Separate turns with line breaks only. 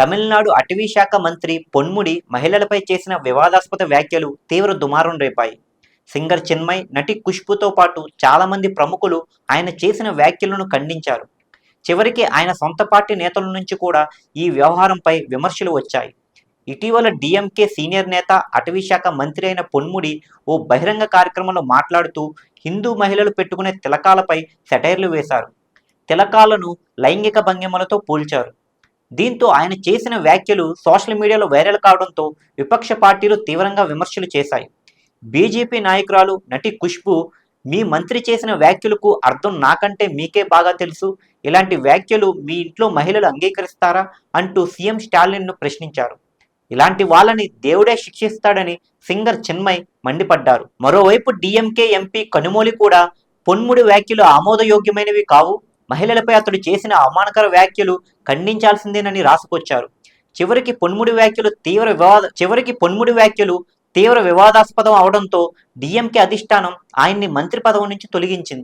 తమిళనాడు అటవీ శాఖ మంత్రి పొన్ముడి మహిళలపై చేసిన వివాదాస్పద వ్యాఖ్యలు తీవ్ర దుమారం రేపాయి. సింగర్ చిన్మయ్ నటి ఖుష్బుతో పాటు చాలామంది ప్రముఖులు ఆయన చేసిన వ్యాఖ్యలను ఖండించారు. చివరికి ఆయన సొంత పార్టీ నేతల నుంచి కూడా ఈ వ్యవహారంపై విమర్శలు వచ్చాయి. ఇటీవల డిఎంకే సీనియర్ నేత అటవీ శాఖ మంత్రి అయిన పొన్ముడి ఓ బహిరంగ కార్యక్రమంలో మాట్లాడుతూ హిందూ మహిళలు పెట్టుకునే తిలకాలపై సెటైర్లు వేశారు. తిలకాలను లైంగిక భంగిమలతో పోల్చారు. దీంతో ఆయన చేసిన వ్యాఖ్యలు సోషల్ మీడియాలో వైరల్ కావడంతో విపక్ష పార్టీలు తీవ్రంగా విమర్శలు చేశాయి. బీజేపీ నాయకురాలు నటి ఖుష్బు మీ మంత్రి చేసిన వ్యాఖ్యలకు అర్థం నాకంటే మీకే బాగా తెలుసు. ఇలాంటి వ్యాఖ్యలు మీ ఇంట్లో మహిళలు అంగీకరిస్తారా? అంటూ సీఎం స్టాలిన్ను ప్రశ్నించారు. ఇలాంటి వాళ్ళని దేవుడే శిక్షిస్తాడని సింగర్ చిన్మయ్ మండిపడ్డారు. మరోవైపు డిఎంకే ఎంపీ కనుమోలి కూడా పొన్ముడి వ్యాఖ్యలు ఆమోదయోగ్యమైనవి కావు. మహిళలపై అతడు చేసిన అవమానకర వ్యాఖ్యలు ఖండించాల్సిందేనని రాసుకొచ్చారు. చివరికి పొన్ముడి వ్యాఖ్యలు తీవ్ర వివాద చివరికి పొన్ముడి వ్యాఖ్యలు తీవ్ర వివాదాస్పదం అవడంతో డిఎంకే అధిష్టానం ఆయన్ని మంత్రి పదవి నుంచి తొలగించింది.